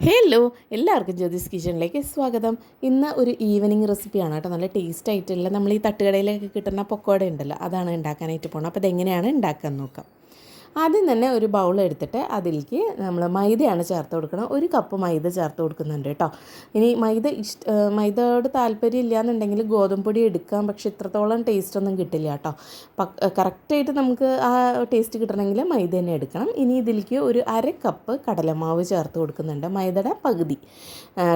Hello എല്ലാവർക്കും ജ്യോതിസ് കിച്ചണിലേക്ക് സ്വാഗതം. ഇന്ന് ഒരു ഈവനിങ് റെസിപ്പിയാണ് കേട്ടോ. നല്ല ടേസ്റ്റ് ആയിട്ടുള്ള നമ്മൾ ഈ തട്ടുകടയിലൊക്കെ കിട്ടുന്ന പൊക്കോട ഉണ്ടല്ലോ അതാണ് ഉണ്ടാക്കാനായിട്ട് പോകണം അപ്പോൾ ഇതെങ്ങനെയാണ് ഉണ്ടാക്കാൻ നോക്കാം. ആദ്യം തന്നെ ഒരു ബൗൾ എടുത്തിട്ട് അതിലേക്ക് നമ്മൾ മൈദയാണ് ചേർത്ത് കൊടുക്കണം. ഒരു കപ്പ് മൈദ ചേർത്ത് കൊടുക്കുന്നുണ്ട് കേട്ടോ. ഇനി മൈദ ഇഷ്ട മൈദയോട് താല്പര്യം ഇല്ലയെന്നുണ്ടെങ്കിൽ ഗോതമ്പ് പൊടി എടുക്കാം. പക്ഷെ ഇത്രത്തോളം ടേസ്റ്റ് ഒന്നും കിട്ടില്ല കേട്ടോ. കറക്റ്റായിട്ട് നമുക്ക് ആ ടേസ്റ്റ് കിട്ടണമെങ്കിൽ മൈദ തന്നെ എടുക്കണം. ഇനി ഇതിലേക്ക് ഒരു അര കപ്പ് കടലമാവ് ചേർത്ത് കൊടുക്കുന്നുണ്ട്. മൈദയുടെ പകുതി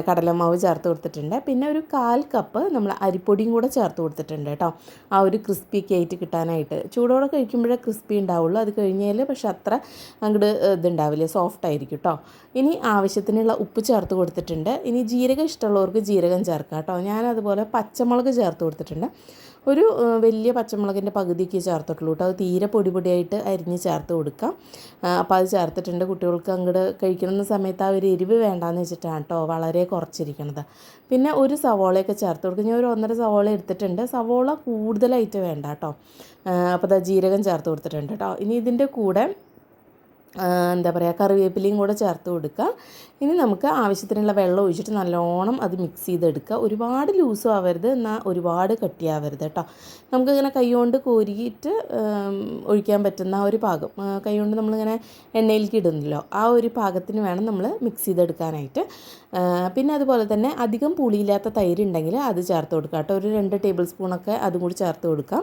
കടലമാവ് ചേർത്ത് കൊടുത്തിട്ടുണ്ട്. പിന്നെ ഒരു കാൽ കപ്പ് നമ്മൾ അരിപ്പൊടിയും കൂടെ ചേർത്ത് കൊടുത്തിട്ടുണ്ട് കേട്ടോ. ആ ഒരു ക്രിസ്പി ആയിട്ട് കിട്ടാനായിട്ട്. ചൂടോടെ കഴിക്കുമ്പോഴേ ക്രിസ്പി ഉണ്ടാവുള്ളൂ. അത് കഴിഞ്ഞാൽ പക്ഷെ അത്ര അങ്ങോട്ട് ഇതുണ്ടാവില്ല. സോഫ്റ്റ് ആയിരിക്കും കേട്ടോ ഇനി ആവശ്യത്തിനുള്ള ഉപ്പ് ചേർത്ത് കൊടുത്തിട്ടുണ്ട്. ഇനി ജീരകം ഇഷ്ടമുള്ളവർക്ക് ജീരകം ചേർക്കാം കേട്ടോ ഞാനതുപോലെ പച്ചമുളക് ചേർത്ത് കൊടുത്തിട്ടുണ്ട്. ഒരു വലിയ പച്ചമുളകിന്റെ പകുതിക്ക് ചേർത്തിട്ടുള്ളൂ കേട്ടോ അത് തീരെ പൊടി പൊടിയായിട്ട് അരിഞ്ഞ് ചേർത്ത് കൊടുക്കാം. അപ്പോൾ അത് ചേർത്തിട്ടുണ്ട്. കുട്ടികൾക്ക് അങ്ങോട്ട് കഴിക്കുന്ന സമയത്ത് ആ ഒരു എരിവ് വേണ്ടാന്ന് വെച്ചിട്ടാണ് കേട്ടോ വളരെ കുറച്ചിരിക്കണത്. പിന്നെ ഒരു സവോളയൊക്കെ ചേർത്ത് കൊടുക്കും. ഞാൻ ഒരു ഒന്നര സവോള എടുത്തിട്ടുണ്ട്. സവോള കൂടുതലായിട്ട് വേണ്ട കേട്ടോ അപ്പോൾ അത് ജീരകം ചേർത്ത് കൊടുത്തിട്ടുണ്ട് കേട്ടോ ഇനി ഇതിന്റെ കൂടെ കൂടെ എന്താ പറയുക കറിവേപ്പിലയും കൂടെ ചേർത്ത് കൊടുക്കുക. ഇനി നമുക്ക് ആവശ്യത്തിനുള്ള വെള്ളം ഒഴിച്ചിട്ട് നല്ലോണം അത് മിക്സ് ചെയ്തെടുക്കുക. ഒരുപാട് ലൂസും ആവരുത് എന്നാൽ ഒരുപാട് കട്ടിയാവരുത് കേട്ടോ. നമുക്കിങ്ങനെ കൈകൊണ്ട് കോരിയിട്ട് ഒഴിക്കാൻ പറ്റുന്ന ഒരു പാകം. കൈകൊണ്ട് നമ്മളിങ്ങനെ എണ്ണയിലേക്ക് ഇടുന്നല്ലോ ആ ഒരു പാകത്തിന് വേണം നമ്മൾ മിക്സ് ചെയ്തെടുക്കാനായിട്ട്. പിന്നെ അതുപോലെ തന്നെ അധികം പുളിയില്ലാത്ത തൈര് ഉണ്ടെങ്കിൽ അത് ചേർത്ത് കൊടുക്കുക കേട്ടോ. ഒരു രണ്ട് ടേബിൾ സ്പൂണൊക്കെ അതും കൂടി ചേർത്ത് കൊടുക്കാം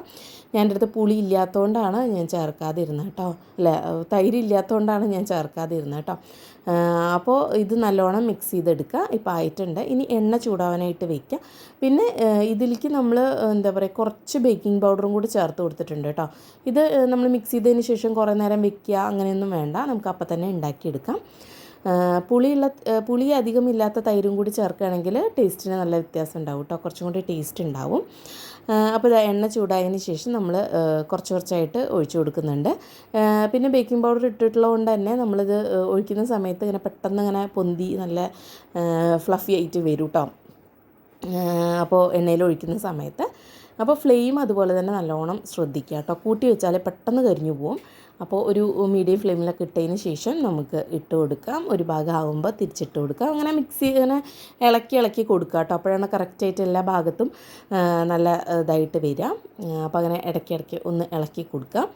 ഞാൻ എന്റെ അടുത്ത് പുളി ഇല്ലാത്തതുകൊണ്ടാണ് ഞാൻ ചേർക്കാതിരുന്നത് കേട്ടോ. അല്ല? തൈര് ഇല്ലാത്തതുകൊണ്ടാണ് ഞാൻ ചേർക്കാതിരുന്നത് കേട്ടോ. അപ്പോൾ ഇത് നല്ലോണം മിക്സ് ചെയ്തെടുക്കുക. ഇപ്പോൾ ആയിട്ടുണ്ട്. ഇനി എണ്ണ ചൂടാവാനായിട്ട് വയ്ക്കുക പിന്നെ ഇതിലേക്ക് നമ്മൾ എന്താ പറയുക കുറച്ച് ബേക്കിംഗ് പൗഡറും കൂടി ചേർത്ത് കൊടുത്തിട്ടുണ്ട് കേട്ടോ. ഇത് നമ്മൾ മിക്സ് ചെയ്തതിന് ശേഷം കുറേ നേരം വെക്കുക അങ്ങനെയൊന്നും വേണ്ട. നമുക്ക് അപ്പം തന്നെ ഉണ്ടാക്കിയെടുക്കാം. പുളിയുള്ള പുളി അധികം ഇല്ലാത്ത തൈരും കൂടി ചേർക്കുകയാണെങ്കിൽ ടേസ്റ്റിന് നല്ല വ്യത്യാസം ഉണ്ടാവും കേട്ടോ കുറച്ചും കൂടി ടേസ്റ്റ് ഉണ്ടാവും. അപ്പോൾ എണ്ണ ചൂടായതിന് ശേഷം നമ്മൾ കുറച്ച് കുറച്ചായിട്ട് ഒഴിച്ചു കൊടുക്കുന്നുണ്ട്. പിന്നെ ബേക്കിംഗ് പൗഡർ ഇട്ടിട്ടുള്ളത് കൊണ്ട് തന്നെ നമ്മളിത് ഒഴിക്കുന്ന സമയത്ത് ഇങ്ങനെ പെട്ടെന്ന് ഇങ്ങനെ പൊന്തി നല്ല ഫ്ലഫി ആയിട്ട് വരും കേട്ടോ അപ്പോൾ എണ്ണയിൽ ഒഴിക്കുന്ന സമയത്ത്. അപ്പോൾ ഫ്ലെയിം അതുപോലെ തന്നെ നല്ലോണം ശ്രദ്ധിക്കുക കേട്ടോ കൂട്ടി വെച്ചാൽ പെട്ടെന്ന് കരിഞ്ഞു പോവും. അപ്പോൾ ഒരു മീഡിയം ഫ്ലെയിമിലൊക്കെ ഇട്ടതിന് ശേഷം നമുക്ക് ഇട്ട് കൊടുക്കാം. ഒരു ഭാഗം ആകുമ്പോൾ തിരിച്ചിട്ട് കൊടുക്കാം. അങ്ങനെ മിക്സി ഇങ്ങനെ ഇളക്കി ഇളക്കി കൊടുക്കുക കേട്ടോ. അപ്പോഴാണ് കറക്റ്റായിട്ട് എല്ലാ ഭാഗത്തും നല്ല ഇതായിട്ട് വരിക. അപ്പോൾ അങ്ങനെ ഇടയ്ക്ക് ഇടയ്ക്ക് ഒന്ന് ഇളക്കി കൊടുക്കാം.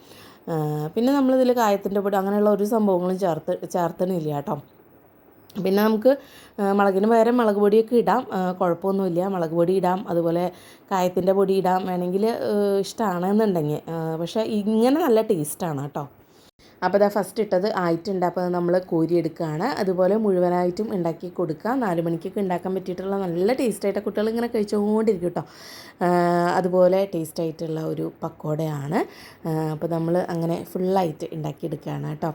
പിന്നെ നമ്മളിതിൽ കായത്തിന്റെ പൊടി അങ്ങനെയുള്ള ഒരു സംഭവങ്ങളും ചേർത്ത് ചേർത്തണില്ല കേട്ടോ. പിന്നെ നമുക്ക് മുളകിന് പകരം മുളക് പൊടിയൊക്കെ ഇടാം. കുഴപ്പമൊന്നുമില്ല. മുളക് പൊടി ഇടാം. അതുപോലെ കായത്തിന്റെ പൊടി ഇടാം. വേണമെങ്കിൽ ഇഷ്ടമാണെന്നുണ്ടെങ്കിൽ പക്ഷേ ഇങ്ങനെ നല്ല ടേസ്റ്റാണ് കേട്ടോ. അപ്പോൾ ഇതാ ഫസ്റ്റ് ഇട്ടത് ആയിട്ടുണ്ട്. അപ്പോൾ നമ്മൾ കോരിയെടുക്കുകയാണ് അതുപോലെ മുഴുവനായിട്ടും ഉണ്ടാക്കി കൊടുക്കുക നാല് മണിക്കൊക്കെ ഉണ്ടാക്കാൻ പറ്റിയിട്ടുള്ള നല്ല ടേസ്റ്റായിട്ട് കുട്ടികൾ ഇങ്ങനെ കഴിച്ചുകൊണ്ടിരിക്കും കേട്ടോ. അതുപോലെ ടേസ്റ്റായിട്ടുള്ള ഒരു പക്കോടയാണ്. അപ്പോൾ നമ്മൾ അങ്ങനെ ഫുള്ളായിട്ട് ഉണ്ടാക്കിയെടുക്കുകയാണ് കേട്ടോ.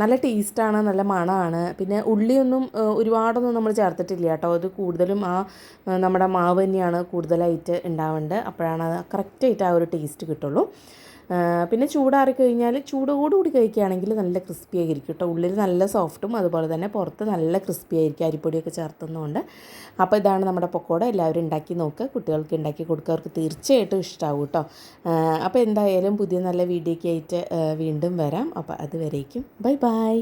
നല്ല ടേസ്റ്റാണ് നല്ല മണമാണ്. പിന്നെ ഉള്ളിയൊന്നും ഒരുപാടൊന്നും നമ്മൾ ചേർത്തിട്ടില്ല കേട്ടോ. അത് കൂടുതലും ആ നമ്മുടെ മാവ് തന്നെയാണ് കൂടുതലായിട്ട് ഉണ്ടാവേണ്ടത്. അപ്പോഴാണ് അത് കറക്റ്റായിട്ട് ആ ഒരു ടേസ്റ്റ് കിട്ടുള്ളൂ. പിന്നെ ചൂടാറി കഴിഞ്ഞാൽ ചൂടോടുകൂടി കഴിക്കുകയാണെങ്കിൽ നല്ല ക്രിസ്പി ആയിരിക്കും കേട്ടോ. ഉള്ളിൽ നല്ല സോഫ്റ്റും അതുപോലെ തന്നെ പുറത്ത് നല്ല ക്രിസ്പി ആയിരിക്കും. അരിപ്പൊടിയൊക്കെ ചേർത്തുന്നതുകൊണ്ട്. അപ്പോൾ ഇതാണ് നമ്മുടെ പൊക്കോട. എല്ലാവരും ഉണ്ടാക്കി നോക്കുക കുട്ടികൾക്ക് ഉണ്ടാക്കി കൊടുക്കുക തീർച്ചയായിട്ടും ഇഷ്ടമാവും കേട്ടോ. അപ്പോൾ എന്തായാലും പുതിയ നല്ല വീഡിയോയ്ക്ക് ആയിട്ട് വീണ്ടും വരാം. അപ്പോൾ അതുവരേക്കും. Bye bye.